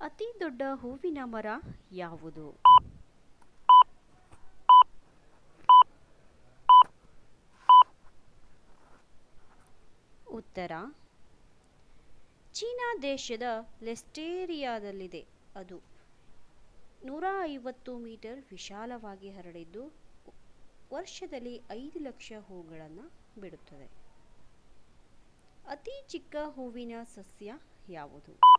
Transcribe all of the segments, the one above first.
ಅತಿ ದೊಡ್ಡ ಹೂವಿನ ಮರ ಯಾವುದು? ಉತ್ತರ, ಚೀನಾ ದೇಶದ ಲೆಸ್ಟೇರಿಯಾದಲ್ಲಿದೆ ಅದು. ನೂರ ಐವತ್ತು ಮೀಟರ್ ವಿಶಾಲವಾಗಿ ಹರಡಿದ್ದು, ವರ್ಷದಲ್ಲಿ ಐದು ಲಕ್ಷ ಹೂಗಳನ್ನು ಬಿಡುತ್ತದೆ. ಅತಿ ಚಿಕ್ಕ ಹೂವಿನ ಸಸ್ಯ ಯಾವುದು?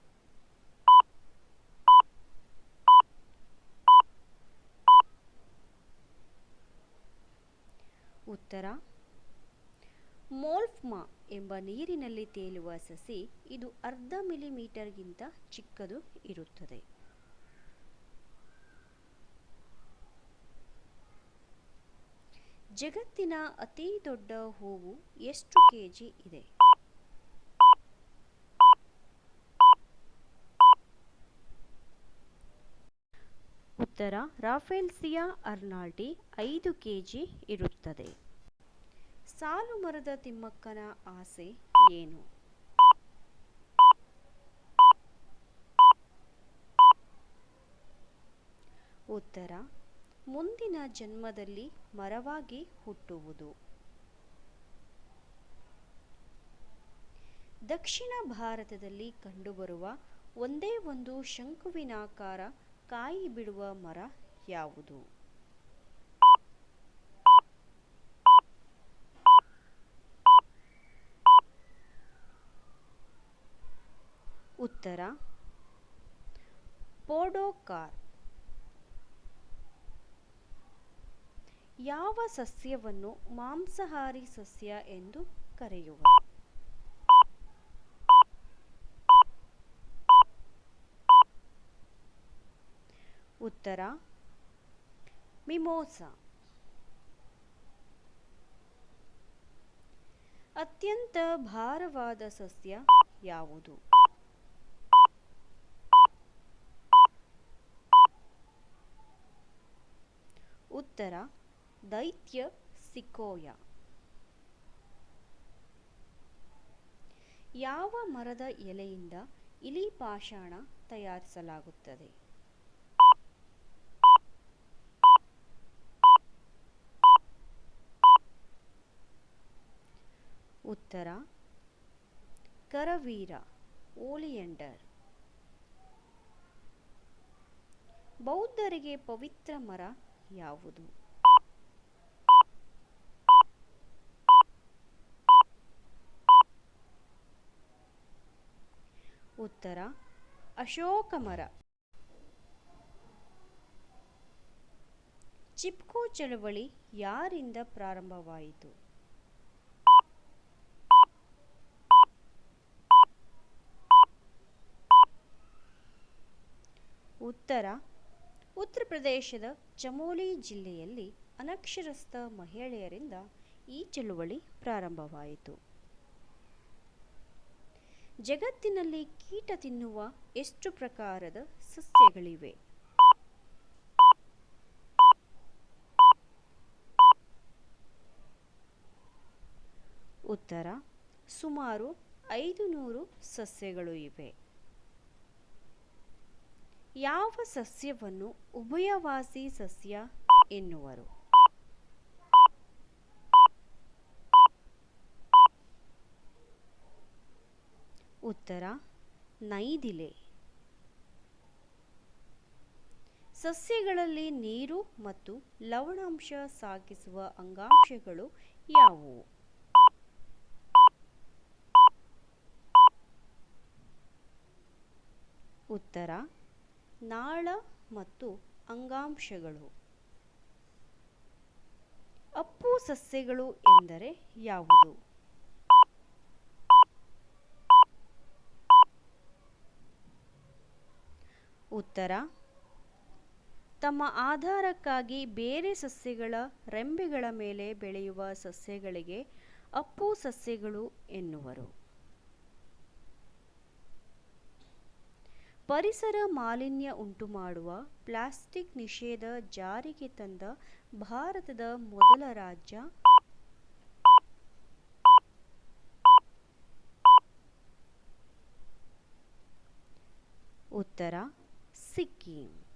ಉತ್ತರ. ಮೋಲ್ಫ್ಮಾ ಎಂಬ ನೀರಿನಲ್ಲಿ ತೇಲುವ ಸಸಿ ಇದು ಅರ್ಧ ಮಿಲಿಮೀಟರ್ಗಿಂತ ಚಿಕ್ಕದು ಇರುತ್ತದೆ. ಜಗತ್ತಿನ ಅತಿ ದೊಡ್ಡ ಹೂವು ಎಷ್ಟು ಕೆಜಿ ಇದೆ? ಉತ್ತರ ರಾಫೆಲ್ಸಿಯಾ ಅರ್ನಾಲ್ಡಿ ಐದು ಕೆಜಿ ಇರುತ್ತದೆ. ಸಾಲು ಮರದ ತಿಮ್ಮಕ್ಕನ ಆಸೆ ಏನು? ಉತ್ತರ, ಮುಂದಿನ ಜನ್ಮದಲ್ಲಿ ಮರವಾಗಿ ಹುಟ್ಟುವುದು. ದಕ್ಷಿಣ ಭಾರತದಲ್ಲಿ ಕಂಡುಬರುವ ಒಂದೇ ಒಂದು ಶಂಕುವಿನಾಕಾರ ಕಾಯಿ ಬಿಡುವ ಮರ ಯಾವುದು? ಉತ್ತರ ಪೋಡೋಕಾರ್ ಯಾವ ಸಸ್ಯವನ್ನು ಮಾಂಸಾಹಾರಿ ಸಸ್ಯ ಎಂದು ಕರೆಯುವರು? ಉತ್ತರ, ಮಿಮೋಸಾ. ಅತ್ಯಂತ ಭಾರವಾದ ಸಸ್ಯ ಯಾವುದು? ಉತ್ತರ, ದೈತ್ಯ ಸಿಕೋಯ ಯಾವ ಮರದ ಎಲೆಯಿಂದ ಇಲಿ ಪಾಷಾಣ ತಯಾರಿಸಲಾಗುತ್ತದೆ? ಉತ್ತರ. ಕರವೀರ ಓಲಿಯಂಡರ್. ಬೌದ್ಧರಿಗೆ ಪವಿತ್ರ ಮರ ಯಾವುದು? ಉತ್ತರ ಅಶೋಕ ಮರ. ಚಿಪ್ಕೋ ಚಳವಳಿ ಯಾರಿಂದ ಪ್ರಾರಂಭವಾಯಿತು? ಉತ್ತರ. ಉತ್ತರ ಪ್ರದೇಶದ ಚಮೋಲಿ ಜಿಲ್ಲೆಯಲ್ಲಿ ಅನಕ್ಷರಸ್ಥ ಮಹಿಳೆಯರಿಂದ ಈ ಚಳುವಳಿ ಪ್ರಾರಂಭವಾಯಿತು. ಜಗತ್ತಿನಲ್ಲಿ ಕೀಟ ತಿನ್ನುವ ಎಷ್ಟು ಪ್ರಕಾರದ ಸಸ್ಯಗಳಿವೆ? ಉತ್ತರ. ಸುಮಾರು ಐದು ನೂರು ಸಸ್ಯಗಳು ಇವೆ. ಯಾವ ಸಸ್ಯವನ್ನು ಉಭಯವಾಸಿ ಸಸ್ಯ ಎನ್ನುವರು? ಉತ್ತರ, ನೈದಿಲೆ. ಸಸ್ಯಗಳಲ್ಲಿ ನೀರು ಮತ್ತು ಲವಣಾಂಶ ಸಾಗಿಸುವ ಅಂಗಾಂಶಗಳು ಯಾವುವು? ಉತ್ತರ ನಾಳ ಮತ್ತು ಅಂಗಾಂಶಗಳು. ಅಪ್ಪು ಸಸ್ಯಗಳು ಎಂದರೆ ಯಾವುದು? ಉತ್ತರ, ತಮ್ಮ ಆಧಾರಕ್ಕಾಗಿ ಬೇರೆ ಸಸ್ಯಗಳ ರೆಂಬೆಗಳ ಮೇಲೆ ಬೆಳೆಯುವ ಸಸ್ಯಗಳಿಗೆ ಅಪ್ಪು ಸಸ್ಯಗಳು ಎನ್ನುವರು. ಪರಿಸರ ಮಾಲಿನ್ಯ ಉಂಟುಮಾಡುವ ಪ್ಲಾಸ್ಟಿಕ್ ನಿಷೇಧ ಜಾರಿಗೆ ತಂದ ಭಾರತದ ಮೊದಲ ರಾಜ್ಯ. ಉತ್ತರ ಸಿಕ್ಕಿಂ.